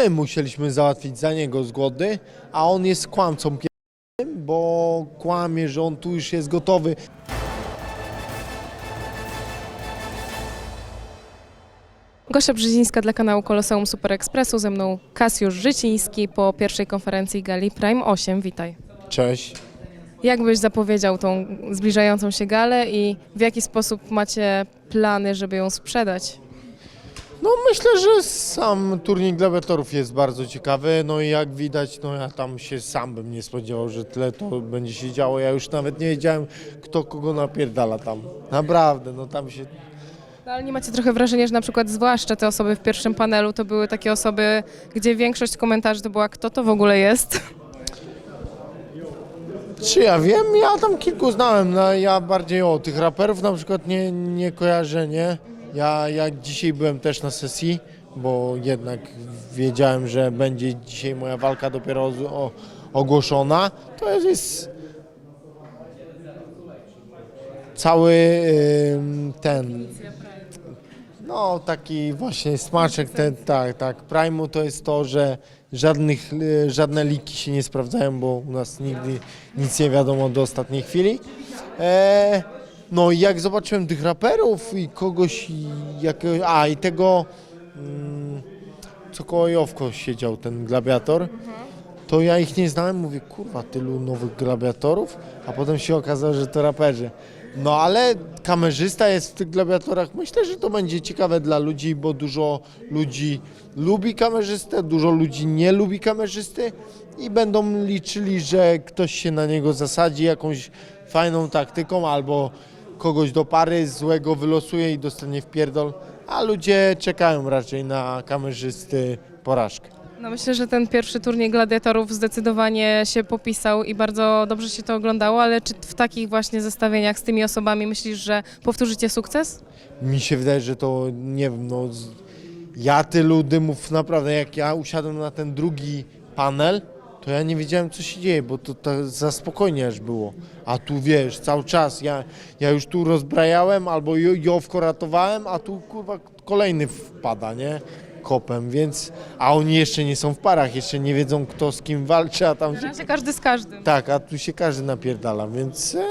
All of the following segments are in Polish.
my musieliśmy załatwić za niego zgody, a on jest kłamcą pierdolnym, bo kłamie, że on tu już jest gotowy. Gosia Brzezińska dla kanału Koloseum Super Expressu, ze mną Kasiusz Życiński po pierwszej konferencji gali Prime 8. Witaj. Cześć. Jak byś zapowiedział tą zbliżającą się galę i w jaki sposób macie plany, żeby ją sprzedać? No myślę, że sam turniej gladiatorów jest bardzo ciekawy, no i jak widać, no ja tam się sam bym nie spodziewał, że tyle to będzie się działo. Ja już nawet nie wiedziałem, kto kogo napierdala tam. Naprawdę, no tam się No, ale nie macie trochę wrażenia, że na przykład zwłaszcza te osoby w pierwszym panelu to były takie osoby, gdzie większość komentarzy to była kto to w ogóle jest? Czy ja wiem? Ja tam kilku znałem, no ja bardziej o tych raperów na przykład nie, nie kojarzę, nie? Ja, ja dzisiaj byłem też na sesji, bo jednak wiedziałem, że będzie dzisiaj moja walka dopiero o, ogłoszona. To jest, jest cały ten, no taki właśnie smaczek, ten, tak, tak, Prime'u to jest to, że żadnych, y, żadne liki się nie sprawdzają, bo u nas nigdy nic nie wiadomo do ostatniej chwili. E, no i jak zobaczyłem tych raperów i kogoś, jakiegoś, a i tego, mm, co koło Jowko siedział, ten gladiator, to ja ich nie znałem, mówię, kurwa, tylu nowych gladiatorów, a potem się okazało, że to raperzy. No ale kamerzysta jest w tych gladiatorach, myślę, że to będzie ciekawe dla ludzi, bo dużo ludzi lubi kamerzystę, dużo ludzi nie lubi kamerzysty i będą liczyli, że ktoś się na niego zasadzi jakąś fajną taktyką albo kogoś do pary złego wylosuje i dostanie w pierdol, a ludzie czekają raczej na kamerzysty porażkę. No myślę, że ten pierwszy turniej gladiatorów zdecydowanie się popisał i bardzo dobrze się to oglądało, ale czy w takich właśnie zestawieniach z tymi osobami myślisz, że powtórzycie sukces? Mi się wydaje, że to nie wiem, no z- ja tylu dymów naprawdę, jak ja usiadłem na ten drugi panel, to ja nie wiedziałem co się dzieje, bo to, to za spokojnie aż było. A tu wiesz, cały czas ja, ja już tu rozbrajałem albo jo- Jowko ratowałem, a tu kurwa kolejny wpada, nie? Kopem, więc, a oni jeszcze nie są w parach, jeszcze nie wiedzą kto z kim walczy, a tam Na się, razie każdy z każdym. tak, a tu się każdy napierdala, więc e,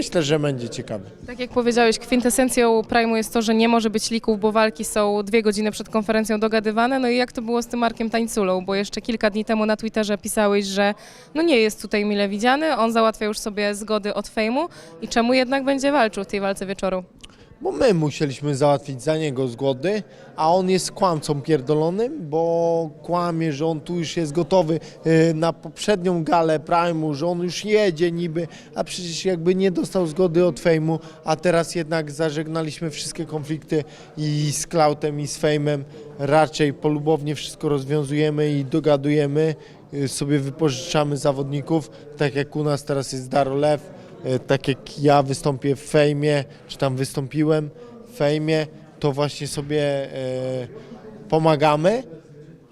myślę, że będzie ciekawe. Tak jak powiedziałeś, kwintesencją Prime'u jest to, że nie może być lików, bo walki są dwie godziny przed konferencją dogadywane. No i jak to było z tym Markiem Tańculą? Bo jeszcze kilka dni temu na Twitterze pisałeś, że no nie jest tutaj mile widziany, on załatwia już sobie zgody od fejmu i czemu jednak będzie walczył w tej walce wieczoru? Bo my musieliśmy załatwić za niego zgody, a on jest kłamcą pierdolonym, bo kłamie, że on tu już jest gotowy y, na poprzednią galę Prime'u, że on już jedzie niby, a przecież jakby nie dostał zgody od Fejmu, a teraz jednak zażegnaliśmy wszystkie konflikty i z Klautem i z Fejmem, raczej polubownie wszystko rozwiązujemy i dogadujemy, y, sobie wypożyczamy zawodników, tak jak u nas teraz jest Darolew, tak jak ja wystąpię w fejmie, czy tam wystąpiłem w fejmie, to właśnie sobie e, pomagamy,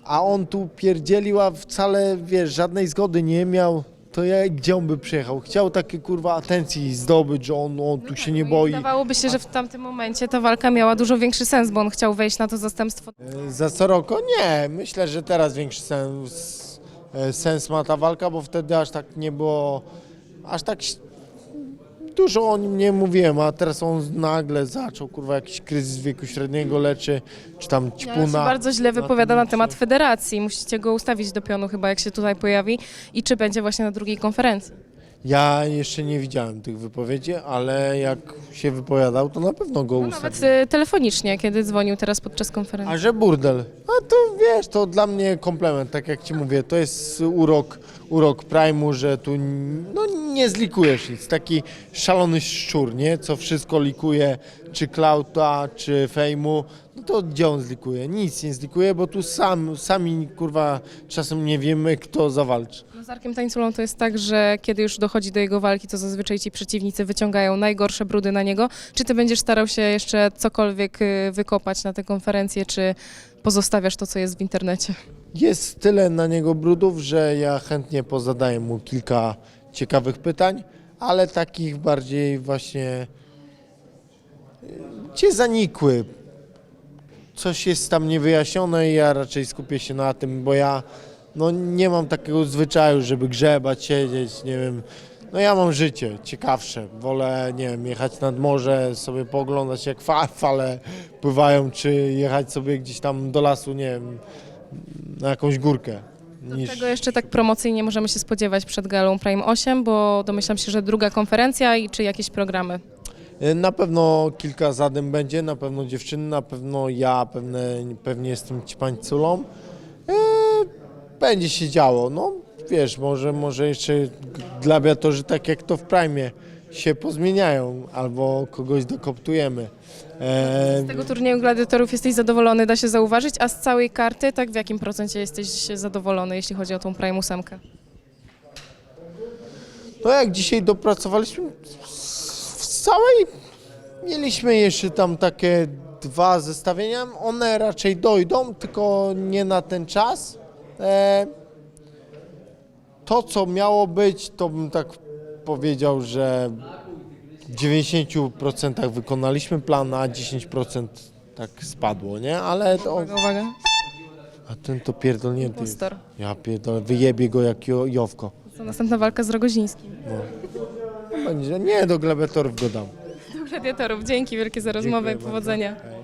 a on tu pierdzielił, a wcale, wiesz, żadnej zgody nie miał, to ja, gdzie on by przyjechał? Chciał takie, kurwa, atencji zdobyć, że on, on tu się nie No boi. Wydawałoby się, że w tamtym momencie ta walka miała dużo większy sens, bo on chciał wejść na to zastępstwo. E, Za Soroko? Nie, myślę, że teraz większy sens, e, sens ma ta walka, bo wtedy aż tak nie było, aż tak ś- dużo o nim nie mówiłem, a teraz on nagle zaczął, kurwa, jakiś kryzys wieku średniego leczy, czy tam Ale się ćpuna. bardzo źle wypowiada na temat federacji. Musicie go ustawić do pionu chyba, jak się tutaj pojawi i czy będzie właśnie na drugiej konferencji. Ja jeszcze nie widziałem tych wypowiedzi, ale jak się wypowiadał, to na pewno go No, ustawił. nawet y, telefonicznie, kiedy dzwonił teraz podczas konferencji. A że burdel, a to wiesz, to dla mnie komplement, tak jak ci mówię, to jest urok, urok Prime'u, że tu n- no, nie zlikujesz nic. Taki szalony szczur, nie? Co wszystko likuje, czy Klauta, czy Fejmu, no to gdzie on zlikuje? Nic nie zlikuje, bo tu sam, sami kurwa czasem nie wiemy, kto zawalczy. No, Z Arkiem Tańculą to jest tak, że kiedy już dochodzi do jego walki, to zazwyczaj ci przeciwnicy wyciągają najgorsze brudy na niego. Czy ty będziesz starał się jeszcze cokolwiek y, wykopać na tę konferencję, czy pozostawiasz to, co jest w internecie? Jest tyle na niego brudów, że ja chętnie pozadaję mu kilka ciekawych pytań, ale takich bardziej właśnie y, gdzie zanikły. coś jest tam niewyjaśnione i ja raczej skupię się na tym, bo ja no, nie mam takiego zwyczaju, żeby grzebać, siedzieć, nie wiem. No ja mam życie ciekawsze. Wolę, nie wiem, jechać nad morze, sobie pooglądać jak fa- fale pływają, czy jechać sobie gdzieś tam do lasu, nie wiem, na jakąś górkę. Niż... Czego jeszcze tak promocyjnie możemy się spodziewać przed galą Prime 8, bo domyślam się, że druga konferencja i czy jakieś programy. Y, Na pewno kilka zadym będzie, na pewno dziewczyny, na pewno ja, pewne, pewnie jestem ćpańculą. E, Będzie się działo, no wiesz, może, może jeszcze gladiatorzy tak jak to w Prime się pozmieniają albo kogoś dokoptujemy. E, Z tego turnieju gladiatorów jesteś zadowolony, da się zauważyć, a z całej karty, tak w jakim procencie jesteś zadowolony, jeśli chodzi o tą Prime 8? No jak dzisiaj dopracowaliśmy w całej, mieliśmy jeszcze tam takie dwa zestawienia, one raczej dojdą, tylko nie na ten czas. E, to co miało być, to bym tak powiedział, że w 90% wykonaliśmy plan, a 10% tak spadło, nie? Ale to, Uwaga, uwaga. a ten to pierdolnięty jest. Impostor. Ja pierdolę, wyjebie go jak jo, Jowko. To następna walka z Rogozińskim. Będzie, nie, do gladiatorów go dam. Gladiatorów, dzięki wielkie za rozmowę i Dziękuję powodzenia. bardzo. Hej.